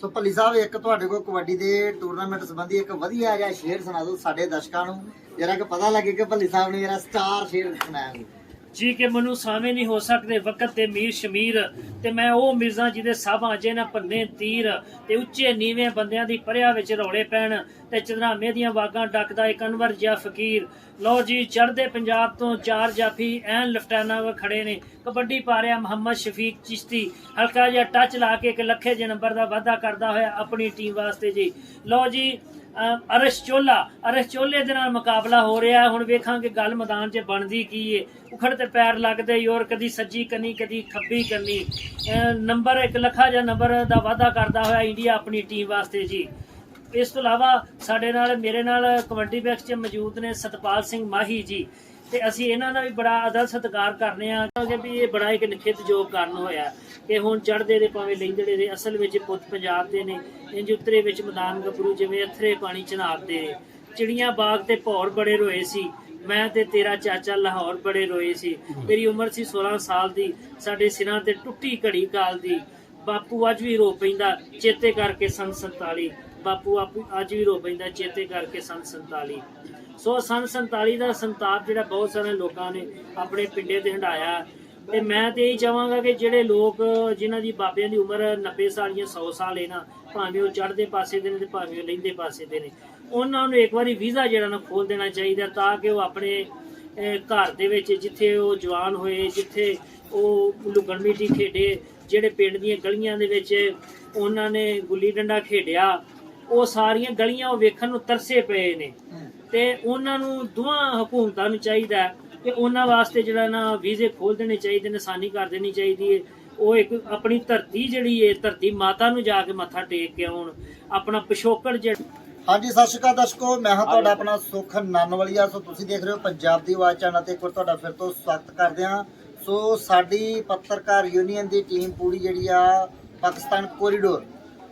ਸੋ ਭੱਲੀ ਸਾਹਿਬ, ਇੱਕ ਤੁਹਾਡੇ ਕੋਲ ਕਬੱਡੀ ਦੇ ਟੂਰਨਾਮੈਂਟ ਸੰਬੰਧੀ ਇੱਕ ਵਧੀਆ ਜਿਹਾ ਸ਼ੇਰ ਸੁਣਾ ਦਿਓ ਸਾਡੇ ਦਰਸ਼ਕਾਂ ਨੂੰ। ਜਰਾ ਕਿ ਪਤਾ ਲੱਗੇ ਕਿ ਭੱਲੀ ਸਾਹਿਬ ਨੇ ਜਿਹੜਾ ਸਟਾਰ ਸ਼ੇਰ ਸੁਣਾਇਆ ਜੀ ਕਿ ਮਨੂ ਸਾਵੇਂ ਨਹੀਂ ਹੋ ਸਕਦੇ, ਵਕਤ ਤੇ ਮੀਰ ਸ਼ਮੀਰ ਤੇ ਮੈਂ ਉਹ ਮਿਰਜ਼ਾ ਜਿਹਦੇ ਸਭ ਅਜੇ ਨਾ ਪੰਨੇ ਤੀਰ ਤੇ ਉੱਚੇ ਨੀਵੇਂ ਬੰਦਿਆਂ ਦੀ ਪਰਿਆ ਵਿੱਚ ਰੌਲੇ ਪੈਣ ਤੇ ਚੰਦਰਾਮੇ ਦੀਆਂ ਵਾਗਾਂ ਡੱਕਦਾ ਇੱਕ ਅਨਵਰ ਜਿਹਾ ਫਕੀਰ। ਲੋ ਜੀ, ਚੜ੍ਹਦੇ ਪੰਜਾਬ ਤੋਂ ਚਾਰ ਜਾਫੀ, ਐਨ ਲਫਟਾਨਾ ਵਾ ਖੜੇ ਨੇ। ਕਬੱਡੀ ਪਾ ਰਿਹਾ ਮੁਹੰਮਦ ਸ਼ਫੀਕ ਚਿਸ਼ਤੀ। ਹਲਕਾ ਜਿਹਾ ਟੱਚ ਲਾ ਕੇ ਇੱਕ ਲੱਖੇ ਜੇ ਨੰਬਰ ਦਾ ਵਾਅਦਾ ਕਰਦਾ ਹੋਇਆ ਆਪਣੀ ਟੀਮ ਵਾਸਤੇ ਜੀ। ਲੋ ਜੀ ਅਮ ਅਰਸ਼ ਚੋਲਾ। ਅਰਸ਼ ਚੋਲੇ ਦੇ ਨਾਲ ਮੁਕਾਬਲਾ ਹੋ ਰਿਹਾ। ਹੁਣ ਵੇਖਾਂਗੇ ਗੱਲ ਮੈਦਾਨ 'ਚ ਬਣਦੀ ਕੀ ਏ। ਉਖੜ ਤੇ ਪੈਰ ਲੱਗਦੇ ਯੋਰ ਕਦੀ ਸੱਜੀ ਕੰਨੀ, ਕਦੀ ਖੱਬੀ ਕੰਨੀ। ਨੰਬਰ 1 ਲੱਖਾ ਜਾਂ ਨੰਬਰ ਦਾ ਵਾਅਦਾ ਕਰਦਾ ਹੋਇਆ ਇੰਡੀਆ ਆਪਣੀ ਟੀਮ ਵਾਸਤੇ ਜੀ। ਇਸ ਤੋਂ ਇਲਾਵਾ ਸਾਡੇ ਨਾਲ, ਮੇਰੇ ਨਾਲ ਕਬੱਡੀ ਬੈਕਸ 'ਚ ਮੌਜੂਦ ਨੇ ਸਤਪਾਲ ਸਿੰਘ ਮਾਹੀ ਜੀ। ਤੇ ਅਸੀਂ ਇਹਨਾਂ ਦਾ ਵੀ ਬੜਾ ਅਦਲ ਸਤਿਕਾਰ ਕਰਨੇ ਆ ਕਿਉਂਕਿ ਵੀ ਇਹ ਬੜਾ ਇੱਕ ਨਿਖਿੱਤਯੋਗ ਕਾਰਨ ਹੋਇਆ ਕਿ ਹੁਣ ਚੜਦੇ ਦੇ ਭਾਵੇਂ ਲੈਂਦੜੇ ਦੇ ਅਸਲ ਵਿੱਚ ਪੁੱਤ ਪੰਜਾਬ ਦੇ ਨੇ ਇੰਜ ਉਤਰੇ ਵਿੱਚ ਮੈਦਾਨ ਗੱਭਰੂ ਜਿਵੇਂ ਅਥਰੇ ਪਾਣੀ ਚਨਾਬ ਦੇ ਚਿੜੀਆਂ ਬਾਗ ਤੇ ਭੌਰ ਬੜੇ ਰੋਏ ਸੀ, ਮੈਂ ਤੇ ਤੇਰਾ ਚਾਚਾ ਲਾਹੌਰ ਬੜੇ ਰੋਏ ਸੀ। ਮੇਰੀ ਉਮਰ ਸੀ 16 ਸਾਲ ਦੀ, ਸਾਡੇ ਸਿਰਾਂ ਤੇ ਟੁੱਟੀ ਘੜੀ ਕਾਲ ਦੀ। ਬਾਪੂ ਅੱਜ ਵੀ ਰੋ ਪੈਂਦਾ, ਚੇਤੇ ਕਰਕੇ ਸੰਨ 47 ਬਾਪੂ ਆਪ ਅੱਜ ਵੀ ਰੋ ਪੈਂਦਾ ਚੇਤੇ ਕਰਕੇ ਸੰਨ 47 ਸੋ ਸੰਨ 47 ਦਾ ਸੰਤਾਪ ਜਿਹੜਾ ਬਹੁਤ ਸਾਰੇ ਲੋਕਾਂ ਨੇ ਆਪਣੇ ਪਿੰਡੇ ਤੇ ਹੰਡਾਇਆ ਤੇ ਮੈਂ ਤੇ ਇਹੀ ਚਾਹਾਂਗਾ ਕਿ ਜਿਹੜੇ ਲੋਕ, ਜਿਨ੍ਹਾਂ ਦੀ ਬਾਬਿਆਂ ਦੀ ਉਮਰ 90 ਸਾਲ ਜਾਂ 100 ਸਾਲ ਹੈ ਨਾ, ਭਾਵੇਂ ਉਹ ਚੜ੍ਹਦੇ ਪਾਸੇ ਦੇ ਨੇ ਤੇ ਭਾਵੇਂ ਉਹ ਲਹਿੰਦੇ ਪਾਸੇ ਦੇ ਨੇ, ਉਹਨਾਂ ਨੂੰ ਇੱਕ ਵਾਰੀ ਵੀਜ਼ਾ ਜਿਹੜਾ ਨਾ ਖੋਲ ਦੇਣਾ ਚਾਹੀਦਾ ਤਾਂ ਕਿ ਉਹ ਆਪਣੇ ਘਰ ਦੇ ਵਿੱਚ ਜਿੱਥੇ ਉਹ ਜਵਾਨ ਹੋਏ, ਜਿੱਥੇ ਉਹ ਲੁਕਣ ਮੀਟੀ ਖੇਡੇ, ਜਿਹੜੇ ਪਿੰਡ ਦੀਆਂ ਗਲੀਆਂ ਦੇ ਵਿੱਚ ਉਹਨਾਂ ਨੇ ਗੁੱਲੀ ਡੰਡਾ ਖੇਡਿਆ ਉਹ ਸਾਰੀਆਂ ਗਲੀਆਂ ਉਹ ਵੇਖਣ ਨੂੰ ਤਰਸੇ ਪਏ ਨੇ। ਤੇ ਉਹਨਾਂ ਨੂੰ ਦੋਵਾਂ ਹਕੂਮਤਾਂ ਨੂੰ ਚਾਹੀਦਾ ਕਿ ਉਹਨਾਂ ਵਾਸਤੇ ਜਿਹੜਾ ਨਾ ਵੀਜ਼ੇ ਖੋਲ ਦੇਣੇ ਚਾਹੀਦੇ ਨੇ ਆਸਾਨੀ ਕਰ ਦੇਣੀ ਚਾਹੀਦੀ ਹੈ। ਉਹ ਇੱਕ ਆਪਣੀ ਧਰਤੀ ਜਿਹੜੀ ਹੈ ਧਰਤੀ ਮਾਤਾ ਨੂੰ ਜਾ ਕੇ ਮੱਥਾ ਟੇਕ ਕੇ ਆਉਣ। ਆਪਣਾ ਪਿਛੋਕੜ ਜਿਹੜਾ ਹਾਂਜੀ ਸਤਿ ਸ਼੍ਰੀ ਅਕਾਲ ਦਰਸ਼ਕੋ ਮੈਂ ਹਾਂ ਤੁਹਾਡਾ ਆਪਣਾ ਸੁਖ ਨਨਵਲੀਆ। ਸੋ ਤੁਸੀਂ ਦੇਖ ਰਹੇ ਹੋ ਪੰਜਾਬ ਦੀ ਆਵਾਜ਼ ਚੈਨਲ ਤੇ ਇੱਕ ਵਾਰ ਤੁਹਾਡਾ ਫਿਰ ਤੋਂ ਸਵਾਗਤ ਕਰਦੇ ਹਾਂ। ਸੋ ਸਾਡੀ ਪੱਤਰਕਾਰ ਯੂਨੀਅਨ ਦੀ ਟੀਮ ਪੂਰੀ ਜਿਹੜੀ ਆ ਪਾਕਿਸਤਾਨ ਕੋਰੀਡੋਰ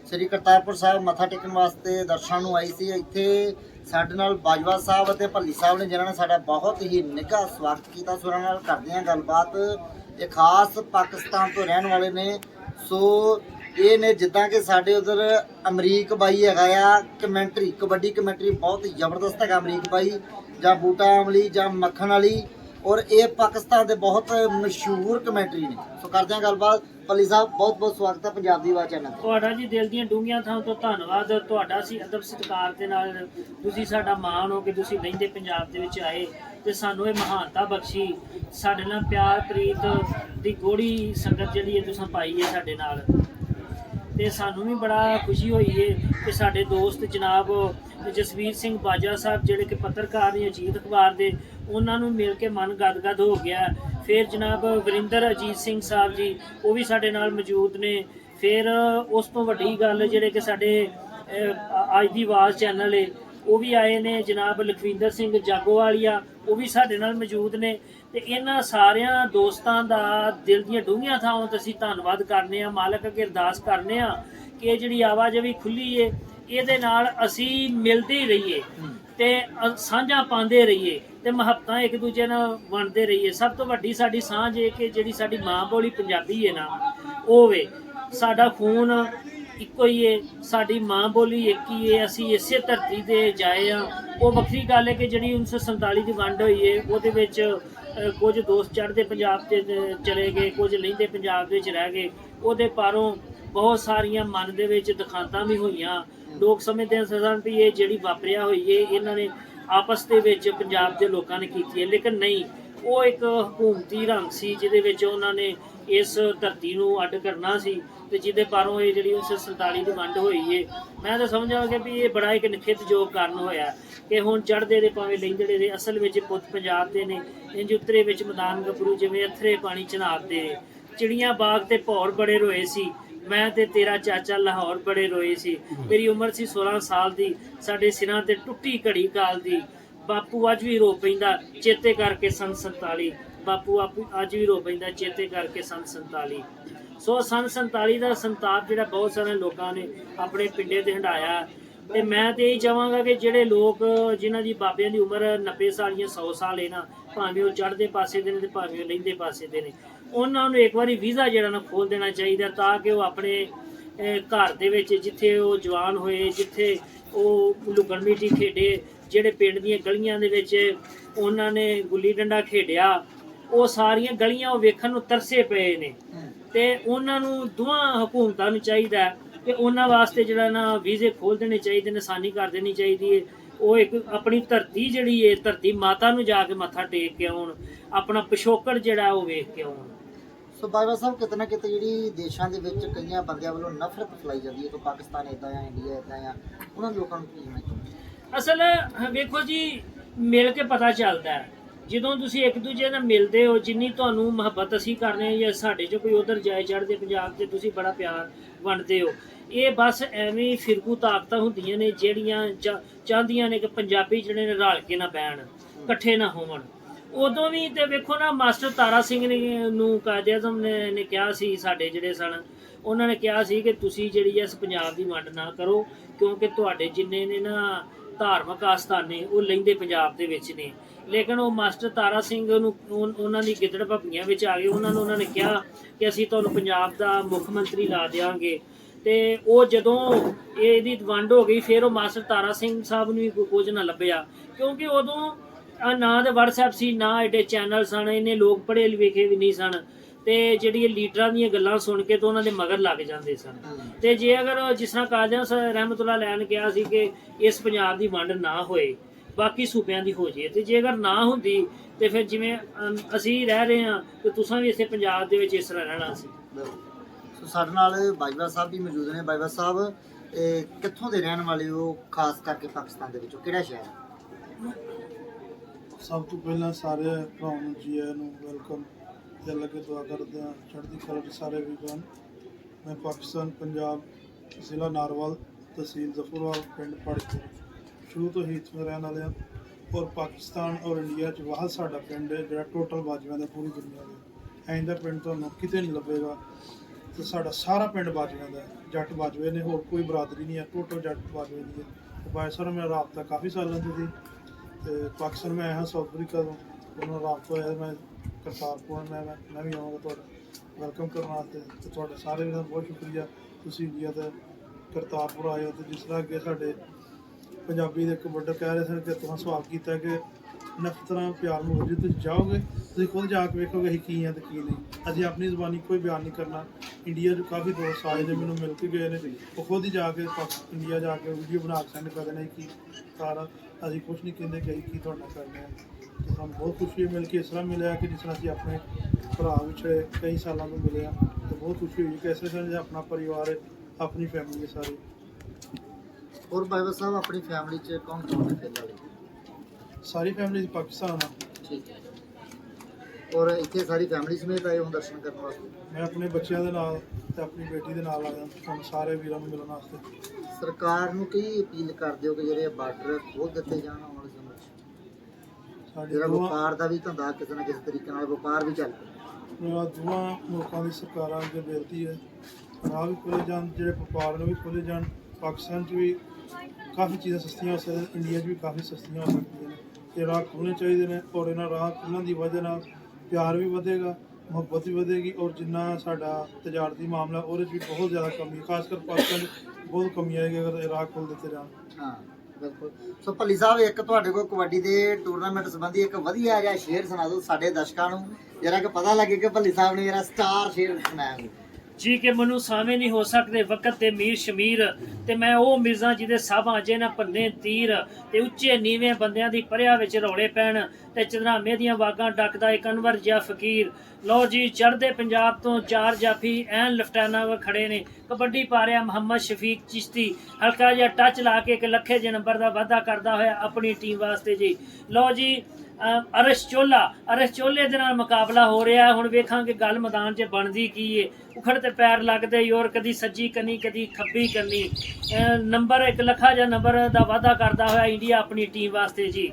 ਸ੍ਰੀ ਕਰਤਾਰਪੁਰ ਸਾਹਿਬ ਮੱਥਾ ਟੇਕਣ ਵਾਸਤੇ ਦਰਸ਼ਨਾਂ ਨੂੰ ਆਈ ਸੀ। ਇੱਥੇ ਸਾਡੇ ਨਾਲ ਬਾਜਵਾ ਸਾਹਿਬ ਅਤੇ ਭੱਲੀ ਸਾਹਿਬ ਨੇ, ਜਿਨ੍ਹਾਂ ਨੇ ਸਾਡਾ ਬਹੁਤ ਹੀ ਨਿੱਘਾ ਸਵਾਗਤ ਕੀਤਾ ਸੋ, ਉਹਨਾਂ ਨਾਲ ਕਰਦੇ ਹਾਂ ਗੱਲਬਾਤ। ਇਹ ਖਾਸ ਪਾਕਿਸਤਾਨ ਤੋਂ ਰਹਿਣ ਵਾਲੇ ਨੇ। ਸੋ ਇਹ ਨੇ ਜਿੱਦਾਂ ਕਿ ਸਾਡੇ ਉਧਰ ਅਮਰੀਕ ਬਾਈ ਹੈਗਾ ਆ, ਕਮੈਂਟਰੀ, ਕਬੱਡੀ ਕਮੈਂਟਰੀ ਬਹੁਤ ਹੀ ਜ਼ਬਰਦਸਤ ਹੈਗਾ ਅਮਰੀਕ ਬਾਈ, ਜਾਂ ਬੂਟਾ ਅਮਲੀ ਜਾਂ ਮੱਖਣ ਵਾਲੀ। ਔਰ ਇਹ ਪਾਕਿਸਤਾਨ ਦੇ ਬਹੁਤ ਮਸ਼ਹੂਰ ਕਮੈਂਟਰੀ ਨੇ। ਸੋ ਕਰਦੇ ਹਾਂ ਗੱਲਬਾਤ। ਪੱਲੀ ਸਾਹਿਬ, ਬਹੁਤ ਬਹੁਤ ਸਵਾਗਤ ਹੈ ਪੰਜਾਬ ਦੀ ਆਵਾਜ਼ ਚੈਨਲ ਤੇ। ਤੁਹਾਡਾ ਜੀ ਦਿਲ ਦੀਆਂ ਡੂੰਘੀਆਂ ਥਾਂ ਤੋਂ ਧੰਨਵਾਦ। ਤੁਹਾਡਾ ਸੀ ਅਦਬ ਸਤਿਕਾਰ ਦੇ ਨਾਲ ਤੁਸੀਂ ਸਾਡਾ ਮਾਣ ਹੋ ਕਿ ਤੁਸੀਂ ਰਹਿੰਦੇ ਪੰਜਾਬ ਦੇ ਵਿੱਚ ਆਏ ਤੇ ਸਾਨੂੰ ਇਹ ਮਹਾਨਤਾ ਬਖਸ਼ੀ। ਸਾਡੇ ਨਾਲ ਪਿਆਰ ਪ੍ਰੀਤ ਦੀ ਗੋੜੀ ਸੰਗਤ ਜਿਹੜੀ ਹੈ, ਤੁਸੀਂ ਪਾਈ ਹੈ ਸਾਡੇ ਨਾਲ। ਤੇ ਸਾਨੂੰ ਵੀ ਬੜਾ ਖੁਸ਼ੀ ਹੋਈ ਹੈ ਕਿ ਸਾਡੇ ਦੋਸਤ ਜਨਾਬ ਜਸਵੀਰ ਸਿੰਘ ਬਾਜਾ ਸਾਹਿਬ ਜਿਹੜੇ ਕਿ ਪੱਤਰਕਾਰ ਨੇ ਅਜੀਤ ਅਖਬਾਰ ਦੇ, ਉਹਨਾਂ ਨੂੰ ਮਿਲ ਕੇ ਮਨ ਗਦਗਦ ਹੋ ਗਿਆ। ਫਿਰ ਜਨਾਬ ਵਰਿੰਦਰ ਅਜੀਤ ਸਿੰਘ ਸਾਹਿਬ ਜੀ, ਉਹ ਵੀ ਸਾਡੇ ਨਾਲ ਮੌਜੂਦ ਨੇ। ਫਿਰ ਉਸ ਤੋਂ ਵੱਡੀ ਗੱਲ ਜਿਹੜੇ ਕਿ ਸਾਡੇ ਅੱਜ ਦੀ ਆਵਾਜ਼ ਚੈਨਲ ਏ ਉਹ ਵੀ ਆਏ ਨੇ, ਜਨਾਬ ਲਖਵਿੰਦਰ ਸਿੰਘ ਜਾਗੋਵਾਲੀਆ, ਉਹ ਵੀ ਸਾਡੇ ਨਾਲ ਮੌਜੂਦ ਨੇ। ਤੇ ਇਹਨਾਂ ਸਾਰਿਆਂ ਦੋਸਤਾਂ ਦਾ ਦਿਲ ਦੀਆਂ ਡੂੰਘੀਆਂ ਥਾਵਾਂ ਤੋਂ ਅਸੀਂ ਧੰਨਵਾਦ ਕਰਨੇ ਆ, ਮਾਲਕ ਅੱਗੇ ਅਰਦਾਸ ਕਰਨੇ ਆ ਕਿ ਇਹ ਜਿਹੜੀ ਆਵਾਜਾਈ ਖੁੱਲੀ ਏ, ਇਹਦੇ ਨਾਲ ਅਸੀਂ ਮਿਲਦੇ ਹੀ ਰਹੀਏ ਤੇ ਅ- ਸਾਂਝਾਂ ਪਾਉਂਦੇ ਰਹੀਏ ਤੇ ਮਹੱਬਤਾਂ ਇੱਕ ਦੂਜੇ ਨਾਲ ਵੰਡਦੇ ਰਹੀਏ। ਸਭ ਤੋਂ ਵੱਡੀ ਸਾਡੀ ਸਾਂਝ ਇਹ ਕਿ ਜਿਹੜੀ ਸਾਡੀ ਮਾਂ ਬੋਲੀ ਪੰਜਾਬੀ ਹੈ ਨਾ, ਉਹ ਵੇ, ਸਾਡਾ ਖੂਨ ਇੱਕੋ ਹੀ ਏ ਸਾਡੀ ਮਾਂ ਬੋਲੀ ਇੱਕ ਹੀ ਏ ਅਸੀਂ ਇਸੇ ਧਰਤੀ ਤੇ ਜਾਏ ਆ ਉਹ ਵੱਖਰੀ ਗੱਲ ਹੈ ਕਿ ਜਿਹੜੀ 1947 ਦੀ ਵੰਡ ਹੋਈ ਏ ਉਹਦੇ ਵਿੱਚ ਕੁਝ ਦੋਸਤ ਚੜ੍ਹਦੇ ਪੰਜਾਬ ਤੇ ਚਲੇ ਗਏ, ਕੁਝ ਲਹਿੰਦੇ ਪੰਜਾਬ ਵਿੱਚ ਰਹਿ ਗਏ। ਉਹਦੇ ਪਾਰੋਂ ਬਹੁਤ ਸਾਰੀਆਂ ਮਨ ਦੇ ਵਿੱਚ ਦਿਖਾਂਤਾਂ ਵੀ ਹੋਈਆਂ। ਲੋਕ ਸਮਝਦੇ ਸਨ ਵੀ ਇਹ ਜਿਹੜੀ ਵਾਪਰਿਆ ਹੋਈ ਏ ਇਹਨਾਂ ਨੇ ਆਪਸ ਦੇ ਵਿੱਚ ਪੰਜਾਬ ਦੇ ਲੋਕਾਂ ਨੇ ਕੀਤੀ ਹੈ। ਲੇਕਿਨ ਨਹੀਂ, ਉਹ ਇੱਕ ਹਕੂਮਤੀ ਰੰਗ ਸੀ, ਜਿਹਦੇ ਵਿੱਚ ਉਹਨਾਂ ਨੇ ਇਸ ਧਰਤੀ ਨੂੰ ਅੱਡ ਕਰਨਾ ਸੀ। ਤੇ ਜਿਹਦੇ ਪਾਰੋਂ ਇਹ ਜਿਹੜੀ 1947 ਦੀ ਵੰਡ ਹੋਈ ਏ, ਮੈਂ ਤਾਂ ਸਮਝਾਂਗਾ ਕਿ ਵੀ ਇਹ ਬੜਾ ਇੱਕ ਨਿਖਿੱਤਯੋਗ ਕਾਰਨ ਹੋਇਆ ਕਿ ਹੁਣ ਚੜ੍ਹਦੇ ਦੇ ਭਾਵੇਂ ਲੈਂਦੜੇ ਦੇ ਅਸਲ ਵਿੱਚ ਪੁੱਤ ਪੰਜਾਬ ਦੇ ਨੇ, ਇੰਜ ਉਤਰੇ ਵਿੱਚ ਮੈਦਾਨ ਗੱਭਰੂ ਜਿਵੇਂ ਅਥਰੇ ਪਾਣੀ ਚਨਾਬ ਦੇ ਚਿੜੀਆਂ ਬਾਗ ਤੇ ਭੌਰ ਬੜੇ ਰੋਏ ਸੀ, ਮੈਂ ਤੇ ਤੇਰਾ ਚਾਚਾ ਲਾਹੌਰ ਬੜੇ ਰੋਏ ਸੀ। ਮੇਰੀ ਉਮਰ ਸੀ 16 ਸਾਲ ਦੀ, ਸਾਡੇ ਸਿਰਾਂ ਤੇ ਟੁੱਟੀ ਘੜੀ ਕਾਲ ਦੀ। ਬਾਪੂ ਅੱਜ ਵੀ ਰੋ ਪੈਂਦਾ, ਚੇਤੇ ਕਰਕੇ ਸੰਨ 47 ਬਾਪੂ, ਆਪੂ, ਅੱਜ ਵੀ ਰੋ ਪੈਂਦਾ ਚੇਤੇ ਕਰਕੇ ਸੰਨ 47 ਸੋ ਸੰਨ 47 ਦਾ ਸੰਤਾਪ ਜਿਹੜਾ ਬਹੁਤ ਸਾਰੇ ਲੋਕਾਂ ਨੇ ਆਪਣੇ ਪਿੰਡੇ ਤੇ ਹੰਡਾਇਆ ਤੇ ਮੈਂ ਤੇ ਇਹ ਚਾਹਾਂਗਾ ਕਿ ਜਿਹੜੇ ਲੋਕ, ਜਿਨ੍ਹਾਂ ਦੀ ਬਾਬਿਆਂ ਦੀ ਉਮਰ 90 ਸਾਲ ਜਾਂ 100 ਸਾਲ ਹੈ ਨਾ, ਭਾਵੇਂ ਉਹ ਚੜ੍ਹਦੇ ਪਾਸੇ ਦੇ ਨੇ ਤੇ ਭਾਵੇਂ ਉਹ ਲੈਂਦੇ ਪਾਸੇ ਦੇ ਨੇ, ਉਹਨਾਂ ਨੂੰ ਇੱਕ ਵਾਰੀ ਵੀਜ਼ਾ ਜਿਹੜਾ ਨਾ ਖੋਲ ਦੇਣਾ ਚਾਹੀਦਾ ਤਾਂ ਕਿ ਉਹ ਆਪਣੇ ਘਰ ਦੇ ਵਿੱਚ ਜਿੱਥੇ ਉਹ ਜਵਾਨ ਹੋਏ, ਜਿੱਥੇ ਉਹ ਲੁਕਣ ਮੀਟੀ ਖੇਡੇ, ਜਿਹੜੇ ਪਿੰਡ ਦੀਆਂ ਗਲੀਆਂ ਦੇ ਵਿੱਚ ਉਹਨਾਂ ਨੇ ਗੁੱਲੀ ਡੰਡਾ ਖੇਡਿਆ ਉਹ ਸਾਰੀਆਂ ਗਲੀਆਂ ਉਹ ਵੇਖਣ ਨੂੰ ਤਰਸੇ ਪਏ ਨੇ। ਤੇ ਉਹਨਾਂ ਨੂੰ ਦੋਵਾਂ ਹਕੂਮਤਾਂ ਨੂੰ ਚਾਹੀਦਾ ਕਿ ਉਹਨਾਂ ਵਾਸਤੇ ਜਿਹੜਾ ਨਾ ਵੀਜ਼ੇ ਖੋਲ ਦੇਣੇ ਚਾਹੀਦੇ ਨੇ ਆਸਾਨੀ ਕਰ ਦੇਣੀ ਚਾਹੀਦੀ ਹੈ। ਉਹ ਇੱਕ ਆਪਣੀ ਧਰਤੀ ਜਿਹੜੀ ਹੈ ਧਰਤੀ ਮਾਤਾ ਨੂੰ ਜਾ ਕੇ ਮੱਥਾ ਟੇਕ ਕੇ ਆਉਣ ਆਪਣਾ ਪਿਛੋਕੜ ਜਿਹੜਾ ਉਹ ਵੇਖ ਕੇ ਆਉਣ। ਸੋ ਬਾਜਵਾ ਸਾਹਿਬ ਕਿਤੇ ਨਾ ਕਿਤੇ ਜਿਹੜੀ ਦੇਸ਼ਾਂ ਦੇ ਵਿੱਚ ਕਈਆਂ ਬੰਦਿਆਂ ਵੱਲੋਂ ਨਫ਼ਰਤ ਫੈਲਾਈ ਜਾਂਦੀ ਹੈ ਕਿ ਪਾਕਿਸਤਾਨ ਇਦਾਂ ਆ ਇੰਡੀਆ ਇਦਾਂ ਆ ਉਹਨਾਂ ਲੋਕਾਂ ਨੂੰ ਕੀ ਚਾਹੁੰਦੇ ਅਸਲ ਵੇਖੋ ਜੀ ਮਿਲ ਕੇ ਪਤਾ ਚੱਲਦਾ ਹੈ। ਜਦੋਂ ਤੁਸੀਂ ਇੱਕ ਦੂਜੇ ਨਾਲ ਮਿਲਦੇ ਹੋ, ਜਿੰਨੀ ਤੁਹਾਨੂੰ ਮੁਹੱਬਤ ਅਸੀਂ ਕਰਨੇ ਹਾਂ ਜਾਂ ਸਾਡੇ 'ਚ ਕੋਈ ਉਧਰ ਜਾਏ ਚੜ੍ਹਦੇ ਪੰਜਾਬ 'ਚ ਤੁਸੀਂ ਬੜਾ ਪਿਆਰ ਵੰਡਦੇ ਹੋ। ਇਹ ਬਸ ਐਵੇਂ ਫਿਰਕੂ ਤਾਕਤਾਂ ਹੁੰਦੀਆਂ ਨੇ ਜਿਹੜੀਆਂ ਚਾ- ਚਾਹੁੰਦੀਆਂ ਨੇ ਕਿ ਪੰਜਾਬੀ ਜਿਹੜੇ ਨੇ ਰਲ ਕੇ ਨਾ ਬਹਿਣ, ਇਕੱਠੇ ਨਾ ਹੋਣ ਉਦੋਂ ਵੀ ਤੇ ਵੇਖੋ ਨਾ, ਮਾਸਟਰ ਤਾਰਾ ਸਿੰਘ ਨੇ ਨੂੰ ਕਾਇਦੇ ਆਜ਼ਮ ਨੇ ਨੇ ਕਿਹਾ ਸੀ, ਸਾਡੇ ਜਿਹੜੇ ਸਨ, ਉਹਨਾਂ ਨੇ ਕਿਹਾ ਸੀ ਕਿ ਤੁਸੀਂ ਜਿਹੜੀ ਇਸ ਪੰਜਾਬ ਦੀ ਵੰਡ ਨਾ ਕਰੋ, ਕਿਉਂਕਿ ਤੁਹਾਡੇ ਜਿੰਨੇ ਨੇ ਨਾ ਧਾਰਮਿਕ ਆਸਥਾਨ ਨੇ, ਉਹ ਲੈਂਦੇ ਪੰਜਾਬ ਦੇ ਵਿੱਚ ਨੇ। ਲੇਕਿਨ ਉਹ ਮਾਸਟਰ ਤਾਰਾ ਸਿੰਘ ਨੂੰ ਉਹਨਾਂ ਦੀ ਗਿੱਦੜ ਭੱਪੀਆਂ ਵਿੱਚ ਆ ਗਏ। ਉਹਨਾਂ ਨੂੰ ਉਹਨਾਂ ਨੇ ਕਿਹਾ ਕਿ ਅਸੀਂ ਤੁਹਾਨੂੰ ਪੰਜਾਬ ਦਾ ਮੁੱਖ ਮੰਤਰੀ ਲਾ ਦੇਵਾਂਗੇ ਤੇ ਉਹ ਜਦੋਂ ਇਹਦੀ ਵੰਡ ਹੋ ਗਈ, ਫਿਰ ਉਹ ਮਾਸਟਰ ਤਾਰਾ ਸਿੰਘ ਸਾਹਿਬ ਨੂੰ ਵੀ ਕੁਝ ਨਾ ਲੱਭਿਆ। ਕਿਉਂਕਿ ਉਦੋਂ ਨਾ ਦੇ WhatsApp ਸੀ, ਨਾ ਐਡੇ ਚੈਨਲ ਸਨ ਇਹਨੇ ਲੋਕ ਪੜ੍ਹੇ ਲਿਖੇ ਵੀ ਨਹੀਂ ਸਨ। ਤੇ ਜਿਹੜੀ ਲੀਡਰਾਂ ਦੀਆਂ ਗੱਲਾਂ ਸੁਣ ਕੇ ਤਾਂ ਉਹਨਾਂ ਦੇ ਮਗਰ ਲੱਗ ਜਾਂਦੇ ਸਨ। ਤੇ ਜੇ ਅਗਰ ਜਿਸ ਤਰ੍ਹਾਂ ਕਾਜ਼ਮ ਰਹਿਮਤੁਲਾ ਲੈਣ ਗਿਆ ਸੀ ਕਿ ਇਸ ਪੰਜਾਬ ਦੀ ਵੰਡ ਨਾ ਹੋਏ ਬਾਕੀ ਸੂਬਿਆਂ ਦੀ ਹੋ ਜੇ। ਤੇ ਜੇ ਅਗਰ ਨਾ ਹੁੰਦੀ ਤੇ ਫਿਰ ਜਿਵੇਂ ਅਸੀਂ ਰਹਿ ਰਹੇ ਹਾਂ ਤੇ ਤੁਸੀਂ ਵੀ ਇਸੇ ਪੰਜਾਬ ਦੇ ਵਿੱਚ ਇਸ ਤਰ੍ਹਾਂ ਰਹਿਣਾ ਸੀ। ਸੋ ਸਾਡੇ ਨਾਲ ਬਾਜਵਾ ਸਾਹਿਬ ਵੀ ਮੌਜੂਦ ਨੇ। ਬਾਜਵਾ ਸਾਹਿਬ ਇਹ ਕਿੱਥੋਂ ਦੇ ਰਹਿਣ ਵਾਲੇ ਹੋ ਖਾਸ ਕਰਕੇ ਪਾਕਿਸਤਾਨ ਦੇ ਵਿੱਚੋਂ? ਕਿਹੜਾ ਸ਼ਹਿਰ ਸਭ ਤੋਂ ਪਹਿਲਾਂ ਸਾਰੇ ਭਰਾਵਾਂ ਨੂੰ ਜੀ ਆਇਆਂ ਨੂੰ ਵੈਲਕਮ ਦਿਲ ਲੱਗੇ ਦੁਆ ਕਰਦੇ ਹਾਂ। ਚੜ੍ਹਦੀ ਕਲਾ ਦੇ ਸਾਰੇ ਵੀਰਾਂ ਮੈਂ ਪਾਕਿਸਤਾਨ ਪੰਜਾਬ ਜ਼ਿਲ੍ਹਾ ਨਾਰਵਲ ਤਹਿਸੀਲ ਜ਼ਫਰਵਾਲ ਪਿੰਡ ਪੜਕੇ ਸ਼ੁਰੂ ਤੋਂ ਹੀ ਇੱਥੇ ਰਹਿਣ ਵਾਲੇ ਹਾਂ ਔਰ ਪਾਕਿਸਤਾਨ ਔਰ ਇੰਡੀਆ 'ਚ ਵਾਹ ਸਾਡਾ ਪਿੰਡ ਹੈ, ਜਿਹੜਾ ਟੋਟਲ ਬਾਜੂਆਂ ਦਾ ਪੂਰੀ ਦੁਨੀਆ ਦਾ ਐਂ ਦਾ ਪਿੰਡ ਤੁਹਾਨੂੰ ਕਿਤੇ ਨਹੀਂ ਲੱਭੇਗਾ। ਤੇ ਸਾਡਾ ਸਾਰਾ ਪਿੰਡ ਬਾਜੂਆਂ ਦਾ ਜੱਟ ਬਾਜਵੇ ਨੇ, ਹੋਰ ਕੋਈ ਬਰਾਦਰੀ ਨਹੀਂ ਹੈ। ਟੋਟਲ ਜੱਟ ਬਾਜਵੇ ਦੀ ਹੈ। ਬਾਈ ਸਰ ਮੈਂ ਰਾਬਤਾ ਕਾਫੀ ਸਾਲਾਂ ਤੋਂ ਸੀ। ਤੇ ਪਾਕਿਸਤਾਨ ਮੈਂ ਆਇਆ ਸਾਊਥ ਅਫਰੀਕਾ ਤੋਂ। ਉਹਨਾਂ ਰਾਬਤਾ ਹੋਇਆ, ਮੈਂ ਕਰਤਾਰਪੁਰ, ਮੈਂ ਮੈਂ ਵੀ ਆਉਂਗਾ ਤੁਹਾਡਾ। ਵੈਲਕਮ ਕਰਨ ਵਾਸਤੇ। ਤੇ ਤੁਹਾਡੇ ਸਾਰੇ ਦਾ ਬਹੁਤ ਸ਼ੁਕਰੀਆ। ਤੁਸੀਂ ਇੰਡੀਆ ਤੇ ਕਰਤਾਰਪੁਰ ਆਏ ਹੋ ਤੇ ਜਿਸ ਤਰ੍ਹਾਂ ਅੱਗੇ ਸਾਡੇ ਪੰਜਾਬੀ ਦੇ ਇੱਕ ਵੱਡਾ ਕਹਿ ਰਹੇ ਸਨ ਕਿ ਤੁਸੀਂ ਸਵਾਲ ਕੀਤਾ ਕਿ ਨਫ਼ਰਤ ਪਿਆਰ ਨੂੰ ਵਜੇ ਤੁਸੀਂ ਜਾਓਗੇ, ਤੁਸੀਂ ਖੁਦ ਜਾ ਕੇ ਵੇਖੋਗੇ ਅਸੀਂ ਕੀ ਹਾਂ ਤੇ ਕੀ ਨਹੀਂ। ਅਸੀਂ ਆਪਣੀ ਜ਼ੁਬਾਨੀ ਕੋਈ ਬਿਆਨ ਨਹੀਂ ਕਰਨਾ। ਇੰਡੀਆ 'ਚ ਕਾਫੀ ਦੋਸਤ ਆਏ ਨੇ ਮੈਨੂੰ ਮਿਲ ਕੇ ਗਏ ਨੇ। ਉਹ ਖੁਦ ਹੀ ਜਾ ਕੇ ਇੰਡੀਆ ਜਾ ਕੇ ਵੀਡੀਓ ਬਣਾ ਕੇ ਸੈਂਡ ਕਰਦੇ ਨੇ ਕਿ ਸਾਰਾ ਅਸੀਂ ਕੁਝ ਨਹੀਂ ਕਹਿੰਦੇ ਕਿ ਕੀ ਤੁਹਾਡਾ ਕਰਨਾ ਹਾਂ। ਸਾਨੂੰ ਬਹੁਤ ਖੁਸ਼ੀ ਮਿਲ ਕੇ ਇਸ ਤਰ੍ਹਾਂ ਮਿਲਿਆ ਕਿ ਜਿਸ ਤਰ੍ਹਾਂ ਅਸੀਂ ਆਪਣੇ ਭਰਾ ਵਿੱਚ ਕਈ ਸਾਲਾਂ ਤੋਂ ਮਿਲੇ ਆ ਤੇ ਬਹੁਤ ਖੁਸ਼ੀ ਹੋਈ ਕਿ ਇਸ ਤਰ੍ਹਾਂ ਆਪਣਾ ਪਰਿਵਾਰ ਆਪਣੀ ਫੈਮਿਲੀ ਹੈ ਸਾਰੀ। ਹੋਰ ਬਾਜਵਾ ਸਾਹਿਬ ਆਪਣੀ ਫੈਮਿਲੀ 'ਚ ਕੌਣ ਕੌਣ ਹੈ ਫਿਰ ਵਾਲੇ? ਸਾਰੀ ਫੈਮਿਲੀ ਪਾਕਿਸਤਾਨ ਆ। ਠੀਕ ਹੈ ਔਰ ਇੱਥੇ ਸਾਰੀ ਫੈਮਿਲੀ ਸਮੇਤ ਆਏ ਹੋ ਦਰਸ਼ਨ ਕਰਨ ਵਾਸਤੇ? ਮੈਂ ਆਪਣੇ ਬੱਚਿਆਂ ਦੇ ਨਾਲ ਤੇ ਆਪਣੀ ਬੇਟੀ ਦੇ ਨਾਲ ਆਇਆ। ਤੁਹਾਨੂੰ ਸਾਰੇ ਵੀਰਾਂ ਨੂੰ ਮਿਲਣ ਵਾਸਤੇ। ਸਰਕਾਰ ਨੂੰ ਕੀ ਅਪੀਲ ਕਰਦੇ ਹੋ ਕਿ ਜਿਹੜੇ ਬਾਰਡਰ ਖੋਲ ਦਿੱਤੇ ਜਾਣ ਆਉਣ ਵਾਲੇ ਸਮੇਂ 'ਚ? ਸਾਡੀ ਜਿਹੜਾ ਦੋਵਾਂ ਵਪਾਰ ਦਾ ਵੀ ਧੰਦਾ ਕਿਸੇ ਨਾ ਕਿਸੇ ਤਰੀਕੇ ਨਾਲ ਵਪਾਰ ਵੀ ਚੱਲ ਪਏ ਮੇਰਾ ਦੋਵਾਂ ਮੁਲਕਾਂ ਦੀ ਸਰਕਾਰਾਂ ਅੱਗੇ ਬੇਨਤੀ ਹੈ ਰਾਹ ਵੀ ਖੋਲ੍ਹੇ ਜਾਣ ਜਿਹੜੇ ਵਪਾਰ ਨੂੰ ਵੀ ਖੋਲ੍ਹੇ ਜਾਣ ਪਾਕਿਸਤਾਨ 'ਚ ਵੀ ਕਾਫੀ ਚੀਜ਼ਾਂ ਸਸਤੀਆਂ ਹੋ ਸਕਦੀਆਂ ਇੰਡੀਆ 'ਚ ਵੀ ਕਾਫੀ ਸਸਤੀਆਂ ਹੋ ਸਕਦੀਆਂ ਨੇ। ਇਹ ਰਾਹ ਖੋਲ੍ਹਣੇ ਚਾਹੀਦੇ ਨੇ ਔਰ ਇਹਨਾਂ ਰਾਹ ਖੁੱਲ੍ਹਣ ਦੀ ਵਜ੍ਹਾ ਨਾਲ ਪਿਆਰ ਵੀ ਵਧੇਗਾ, ਮੁਹੱਬਤ ਵੀ ਵਧੇਗੀ ਔਰ ਜਿੰਨਾ ਸਾਡਾ ਤਜਾਰਤੀ ਮਾਮਲਾ ਉਹਦੇ 'ਚ ਵੀ ਬਹੁਤ ਜ਼ਿਆਦਾ ਕਮੀ ਹੈ ਖਾਸ ਕਰ ਪਾਕਿਸਤਾਨ 'ਚ ਬਹੁਤ ਕਮੀ ਆਏਗੀ ਅਗਰ ਇਹ ਰਾਹ ਖੋਲ੍ਹ ਦਿੱਤੇ ਜਾਣ। ਹਾਂ, ਬਿਲਕੁਲ। ਸੋ ਭੱਲੀ ਸਾਹਿਬ, ਇੱਕ ਤੁਹਾਡੇ ਕੋਲ ਕਬੱਡੀ ਦੇ ਟੂਰਨਾਮੈਂਟ ਸੰਬੰਧੀ ਇੱਕ ਵਧੀਆ ਜਿਹਾ ਸ਼ੇਰ ਸੁਣਾ ਦਿਓ ਸਾਡੇ ਦਰਸ਼ਕਾਂ ਨੂੰ ਜਿਹੜਾ ਕਿ ਪਤਾ ਲੱਗੇ ਕਿ ਭੱਲੀ ਸਾਹਿਬ ਨੇ ਜਿਹੜਾ ਸਟਾਰ ਸ਼ੇਰ ਸੁਣਾਇਆ ਜੀ ਕਿ ਮੈਨੂੰ ਸਾਵੇਂ ਨਹੀਂ ਹੋ ਸਕਦੇ, ਵਕਤ ਤੇ ਮੀਰ ਸ਼ਮੀਰ ਤੇ ਮੈਂ ਉਹ ਮਿਰਜ਼ਾ ਜਿਹਦੇ ਸਾਹਾਂ ਜੇ ਨਾ ਪੰਨੇ ਤੀਰ ਤੇ ਉੱਚੇ ਨੀਵੇਂ ਬੰਦਿਆਂ ਦੀ ਪਰਿਆ ਵਿੱਚ ਰੌਲੇ ਪੈਣ ਤੇ ਚੰਦਰਾਮੇ ਦੀਆਂ ਵਾਗਾਂ ਡੱਕਦਾ ਇੱਕ ਅਨਵਰ ਜਾਂ ਫਕੀਰ। ਲੋ ਜੀ, ਚੜ੍ਹਦੇ ਪੰਜਾਬ ਤੋਂ ਚਾਰ ਜਾਫੀ, ਐਨ ਲਫਟਾਨਾ ਵ ਖੜੇ ਨੇ। ਕਬੱਡੀ ਪਾ ਰਿਹਾ ਮੁਹੰਮਦ ਸ਼ਫੀਕ ਚਿਸ਼ਤੀ। ਹਲਕਾ ਜਿਹਾ ਟੱਚ ਲਾ ਕੇ ਇੱਕ ਲੱਖੇ ਜੇ ਨੰਬਰ ਦਾ ਵਾਅਦਾ ਕਰਦਾ ਹੋਇਆ ਆਪਣੀ ਟੀਮ ਵਾਸਤੇ ਜੀ। ਲੋ ਜੀ ਅਰਸ਼ ਚੋਲਾ, ਅਰਸ਼ ਚੋਲੇ ਦੇ ਨਾਲ ਮੁਕਾਬਲਾ ਹੋ ਰਿਹਾ। ਹੁਣ ਵੇਖਾਂਗੇ ਗੱਲ ਮੈਦਾਨ 'ਚ ਬਣਦੀ ਕੀ ਏ। ਉਖੜ ਤੇ ਪੈਰ ਲੱਗਦੇ ਯੋਰ, ਕਦੀ ਸੱਜੀ ਕੰਨੀ, ਕਦੀ ਖੱਬੀ ਕੰਨੀ। ਨੰਬਰ 1 ਲੱਖਾ ਜਾਂ ਨੰਬਰ ਦਾ ਵਾਅਦਾ ਕਰਦਾ ਹੋਇਆ ਇੰਡੀਆ ਆਪਣੀ ਟੀਮ ਵਾਸਤੇ ਜੀ।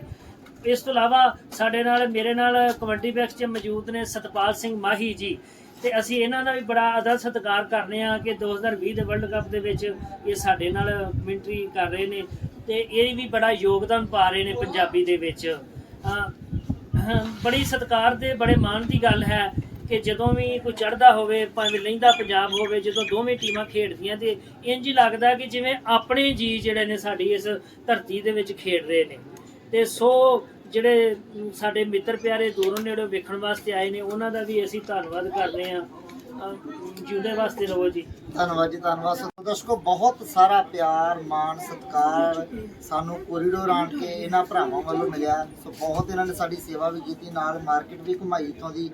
ਇਸ ਤੋਂ ਇਲਾਵਾ ਸਾਡੇ ਨਾਲ, ਮੇਰੇ ਨਾਲ ਕਬੱਡੀ ਬੈਕਸ 'ਚ ਮੌਜੂਦ ਨੇ ਸਤਪਾਲ ਸਿੰਘ ਮਾਹੀ ਜੀ। ਤੇ ਅਸੀਂ ਇਹਨਾਂ ਦਾ ਵੀ ਬੜਾ ਆਦਰ ਸਤਿਕਾਰ ਕਰਨੇ ਆ ਕਿ 2020 ਦੇ ਵਰਲਡ ਕੱਪ ਦੇ ਵਿੱਚ ਇਹ ਸਾਡੇ ਨਾਲ ਕਮੈਂਟਰੀ ਕਰ ਰਹੇ ਨੇ। ਤੇ ਇਹ ਵੀ ਬੜਾ ਯੋਗਦਾਨ ਪਾ ਰਹੇ ਨੇ ਪੰਜਾਬੀ ਦੇ ਵਿੱਚ। ਬੜੀ ਸਤਿਕਾਰ ਦੇ, ਬੜੇ ਮਾਣ ਦੀ ਗੱਲ ਹੈ ਕਿ ਜਦੋਂ ਵੀ ਕੋਈ ਚੜਦਾ ਹੋਵੇ, ਭਾਵੇਂ ਲਹਿੰਦਾ ਪੰਜਾਬ ਹੋਵੇ, ਜਦੋਂ ਦੋਵੇਂ ਟੀਮਾਂ ਖੇਡਦੀਆਂ ਤੇ ਇੰਜ ਹੀ ਲੱਗਦਾ ਕਿ ਜਿਵੇਂ ਆਪਣੇ ਜੀ ਜਿਹੜੇ ਨੇ ਸਾਡੀ ਇਸ ਧਰਤੀ ਦੇ ਵਿੱਚ ਖੇਡ ਰਹੇ ਨੇ। ਤੇ ਸੋ ਜਿਹੜੇ ਸਾਡੇ ਮਿੱਤਰ ਪਿਆਰੇ ਦੂਰੋਂ ਨੇੜੋਂ ਵੇਖਣ ਵਾਸਤੇ ਆਏ ਨੇ, ਉਹਨਾਂ ਦਾ ਵੀ ਅਸੀਂ ਧੰਨਵਾਦ ਕਰਦੇ ਹਾਂ। ਜਿਉਂਦੇ ਵਾਸਤੇ ਰਹੋ ਜੀ। ਧੰਨਵਾਦ ਜੀ, ਧੰਨਵਾਦ। ਸੋ ਦਰਸ਼ਕੋ, ਬਹੁਤ ਸਾਰਾ ਪਿਆਰ, ਮਾਣ, ਸਤਿਕਾਰ ਸਾਨੂੰ ਕੋਰੀਡੋਰ ਆਣ ਕੇ ਇਹਨਾਂ ਭਰਾਵਾਂ ਵੱਲੋਂ ਮਿਲਿਆ। ਸੋ ਬਹੁਤ ਇਹਨਾਂ ਨੇ ਸਾਡੀ ਸੇਵਾ ਵੀ ਕੀਤੀ, ਨਾਲ ਮਾਰਕੀਟ ਵੀ ਘੁਮਾਈ ਇੱਥੋਂ ਦੀ।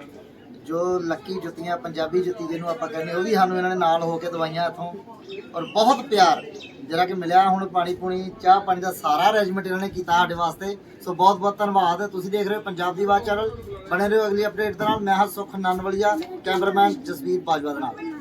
ਜੋ ਲੱਕੀ ਜੁੱਤੀਆਂ, ਪੰਜਾਬੀ ਜੁੱਤੀ ਜਿਹਨੂੰ ਆਪਾਂ ਕਹਿੰਦੇ, ਉਹ ਵੀ ਸਾਨੂੰ ਇਹਨਾਂ ਨੇ ਨਾਲ ਹੋ ਕੇ ਦਵਾਈਆਂ ਇੱਥੋਂ। ਔਰ ਬਹੁਤ ਪਿਆਰ। ਜਿਹੜਾ ਕਿ ਮਿਲਿਆ ਹੁਣ ਪਾਣੀ ਪੂਣੀ, ਚਾਹ ਪਾਣੀ ਦਾ ਸਾਰਾ ਅਰੇਂਜਮੈਂਟ ਇਹਨਾਂ ਨੇ ਕੀਤਾ ਸਾਡੇ ਵਾਸਤੇ। ਸੋ ਬਹੁਤ ਬਹੁਤ ਧੰਨਵਾਦ। ਤੁਸੀਂ ਦੇਖ ਰਹੇ ਹੋ ਪੰਜਾਬ ਦੀ ਆਵਾਜ਼ ਚੈਨਲ ਬਣੇ ਰਹੋ ਅਗਲੀ ਅਪਡੇਟ ਦੇ ਨਾਲ। ਮੈਂ ਹਾਂ ਸੁਖ ਨਨਵਲੀਆ, ਕੈਮਰਾਮੈਨ ਜਸਵੀਰ ਬਾਜਵਾ ਦੇ ਨਾਲ।